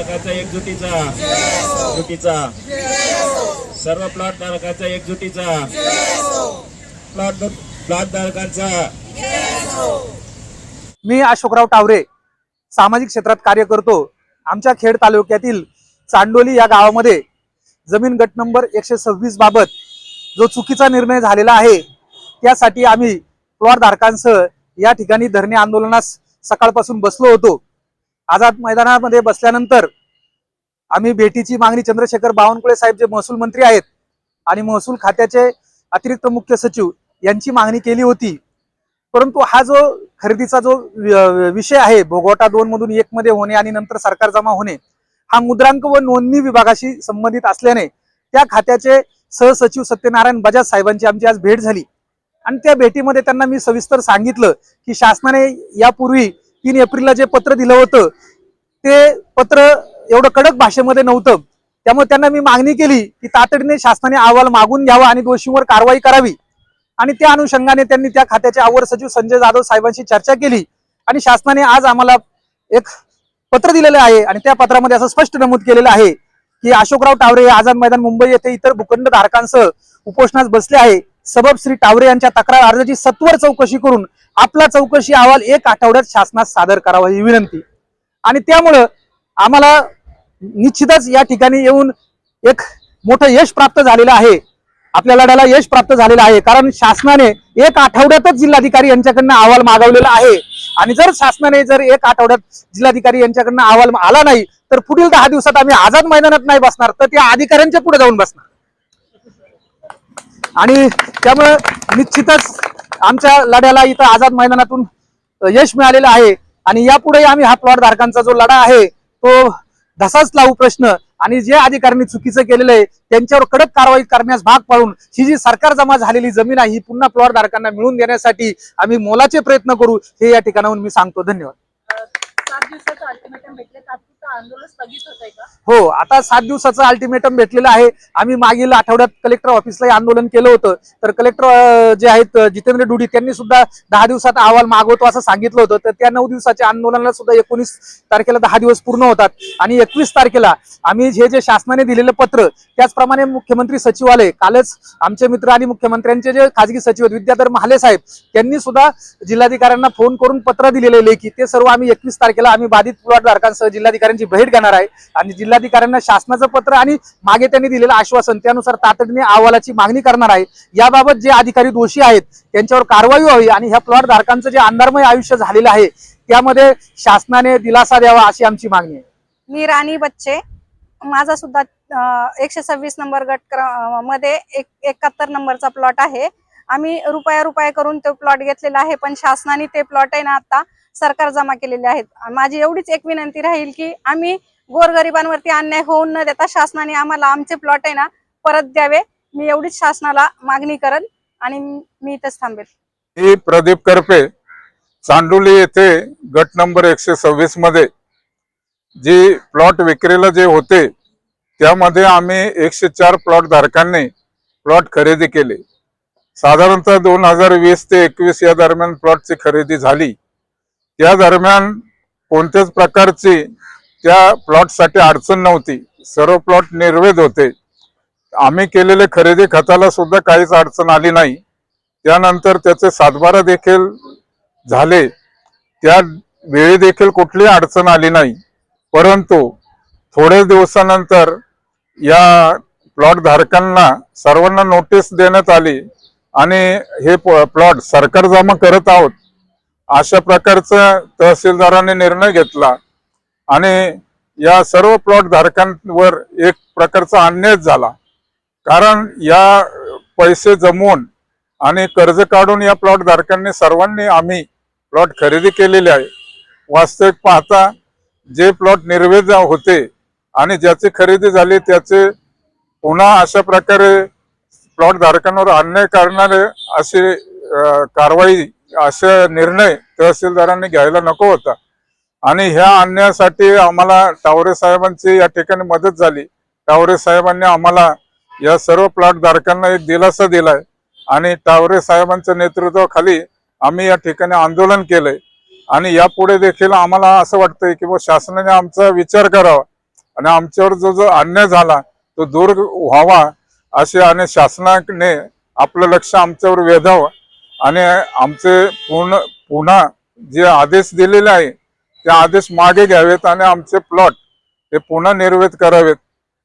धारकाचा एकजुटीचा. जुटीचा सर्व प्लॉट धारकाचा एकजुटीचा. प्लॉट प्लॉट धारकांचा मी अशोकराव टावरे सामाजिक क्षेत्रात कार्य करतो. आमच्या खेड तालुक्यातील चांडोली या गावामध्ये जमीन गट नंबर एकशे सव्वीस बाबत जो चुकीचा निर्णय झालेला आहे त्यासाठी आम्ही प्लॉट धारकांसह या ठिकाणी धरणे आंदोलनास सकाळपासून बसलो होतो. आझाद मैदानामध्ये बसल्यानंतर आम्ही भेटीची मागणी चंद्रशेखर बावनकुळे साहेब जे महसूल मंत्री आहेत आणि महसूल खात्याचे अतिरिक्त मुख्य सचिव यांची मागणी केली होती. परंतु हा जो खरेदीचा जो विषय आहे भोगवटा दोन मधून एक मध्ये होणे आणि नंतर सरकार जमा होणे हा मुद्रांक व नोंदणी विभागाशी संबंधित असल्याने त्या खात्याचे सहसचिव सत्यनारायण बजाज साहेबांची आमची आज भेट झाली. आणि त्या भेटीमध्ये त्यांना मी सविस्तर सांगितलं की शासनाने यापूर्वी तीन एप्रिलला जे पत्र दिलं होतं ते पत्र एवढं कडक भाषेमध्ये नव्हतं. त्यामुळे त्यांना मी मागणी केली की तातडीने शासनाने अहवाल मागून घ्यावा आणि दोषींवर कारवाई करावी. आणि त्या अनुषंगाने त्यांनी त्या खात्याचे अवर सचिव संजय जाधव साहेबांशी चर्चा केली आणि शासनाने आज आम्हाला एक पत्र दिलेलं आहे आणि त्या पत्रामध्ये असं स्पष्ट नमूद केलेलं आहे की अशोकराव टावरे आझाद मैदान मुंबई येथे इतर भूखंड धारकांसह उपोषणास बसले आहे सबब श्री टावरे यांच्या तक्रार अर्जाची सत्वर चौकशी करून आपला चौकशी अहवाल एक आठवड्यात शासनास सादर करावा ही विनंती. आणि त्यामुळं आम्हाला निश्चितच या ठिकाणी येऊन एक मोठं यश प्राप्त झालेलं आहे. आपल्या लढ्याला यश प्राप्त झालेलं आहे. कारण शासनाने एक आठवड्यातच जिल्हाधिकारी यांच्याकडनं अहवाल मागवलेला आहे. आणि जर शासनाने जर एक आठवड्यात जिल्हाधिकारी यांच्याकडनं अहवाल आला नाही तर पुढील दहा दिवसात आम्ही आझाद मैदानात नाही बसणार तर त्या अधिकाऱ्यांच्या पुढे जाऊन बसणार. आणि त्यामुळं निश्चितच आमच्या लढ्याला इथं आझाद मैदानातून यश मिळालेलं आहे. आणि यापुढे आम्ही हा प्लॉट धारकांचा जो लढा आहे तो धसाच लावू प्रश्न. आणि जे अधिकाऱ्यांनी चुकीचं केलेलं आहे त्यांच्यावर कडक कारवाई करण्यास भाग पाडून ही जी सरकार जमा झालेली जमीन आहे ही पुन्हा प्लॉट धारकांना मिळवून देण्यासाठी आम्ही मोलाचे प्रयत्न करू हे या ठिकाणाहून मी सांगतो. धन्यवाद. हो आता सात दिवसाचं अल्टिमेटम भेटलेलं आहे. आम्ही मागील आठवड्यात कलेक्टर ऑफिसला आंदोलन केलं होतं. तर कलेक्टर जे आहेत जितेंद्र डुडी त्यांनी सुद्धा दहा दिवसात अहवाल मागवतो असं सांगितलं होतं. तर त्या नऊ दिवसाच्या आंदोलनाला सुद्धा एकोणीस तारखेला दहा दिवस पूर्ण होतात. आणि एकवीस तारखेला आम्ही हे जे शासनाने दिलेलं पत्र त्याचप्रमाणे मुख्यमंत्री सचिवालय कालच आमचे मित्र आणि मुख्यमंत्र्यांचे जे खाजगी सचिव आहेत विद्याधर महाले साहेब त्यांनी सुद्धा जिल्हाधिकाऱ्यांना फोन करून पत्र दिलेले लेखी. ते सर्व आम्ही एकवीस तारखेला आम्ही बाधित प्लॉट जिल्हाधिकाऱ्यांच्या त्यांची भेट घेणार आहे आणि जिल्हाधिकाऱ्यांना शासनाचं पत्र आणि मागे त्यांनी दिलेलं आश्वासन त्यानुसार तातडीने अहवालाची मागणी करणार आहे. याबाबत जे अधिकारी दोषी आहेत त्यांच्यावर कारवाई व्हावी आणि ह्या प्लॉट धारकांचं जे अंधारमय आयुष्य झालेलं आहे त्यामध्ये शासनाने दिलासा द्यावा अशी आमची मागणी आहे. मी राणी बच्चे. माझा सुद्धा एकशे सव्वीस नंबर गटमध्ये एक एकाहत्तर नंबरचा प्लॉट आहे. आम्ही रुपया रुपया करून तो प्लॉट घेतलेला आहे पण शासनाने ते प्लॉट आहे ना आता सरकार जमा केलेले आहेत. माझी एवढीच एक विनंती राहील की आम्ही गोरगरिबांवरती अन्याय होऊन न देता शासनाने आम्हाला आमचे प्लॉट आहे ना परत द्यावे. मी एवढीच शासनाला मागणी करेन आणि मी इथंच थांबेल. मी प्रदीप करपे चांडोली येथे गट नंबर एकशे सव्वीसमध्ये जी प्लॉट विक्रीला जे होते त्यामध्ये आम्ही एकशे चार प्लॉट धारकांनी प्लॉट खरेदी केले. साधारणतः दोन हजार वीस ते एकवीस या दरम्यान प्लॉटची खरेदी झाली. त्या दरम्यान कोणत्याच प्रकारची त्या प्लॉटसाठी अडचण नव्हती. सर्व प्लॉट निर्वेद होते. आम्ही केलेले खरेदी खताला सुद्धा काहीच अडचण आली नाही. त्यानंतर त्याचे सातबारा देखील झाले. त्या वेळी देखील कुठली अडचण आली नाही. परंतु थोड्याच दिवसानंतर या प्लॉट धारकांना सर्वांना नोटीस देण्यात आली आणि हे प्लॉट सरकार जमा करत आहोत. अशा प्रकारचा तहसीलदाराने निर्णय घेतला आणि या सर्व प्लॉट धारकांवर एक प्रकारचा अन्याय झाला. कारण या पैसे जमवून आणि कर्ज काढून या प्लॉट धारकांनी सर्वांनी आम्ही प्लॉट खरेदी केलेले आहे. वास्तविक पाहता जे प्लॉट निर्वेद होते आणि ज्याची खरेदी झाली त्याचे पुन्हा अशा प्रकारे प्लॉट धारकांवर अन्याय करणारे असे कारवाई असे निर्णय तहसीलदारांनी घ्यायला नको होता. आणि ह्या आणण्यासाठी आम्हाला टावरे साहेबांची या ठिकाणी मदत झाली. टावरे साहेबांनी आम्हाला या सर्व प्लॉटधारकांना एक दिलासा दिलाय. आणि टावरे साहेबांच्या नेतृत्वाखाली आम्ही या ठिकाणी आंदोलन केलंय. आणि यापुढे देखील आम्हाला असं वाटतंय की बुवा शासनाने आमचा विचार करावा. आणि आमच्यावर जो जो अन्याय झाला तो दूर व्हावा असे आणि शासनाने आपलं लक्ष आमच्यावर वेधावं. आणि आमचे पूर्ण पुन्हा जे आदेश दिलेले आहे ते आदेश मागे घ्यावेत आणि आमचे प्लॉट हे पुन्हा निर्वेद करावेत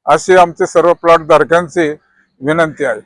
अशी आमचे सर्व प्लॉट धारकांची विनंती आहे.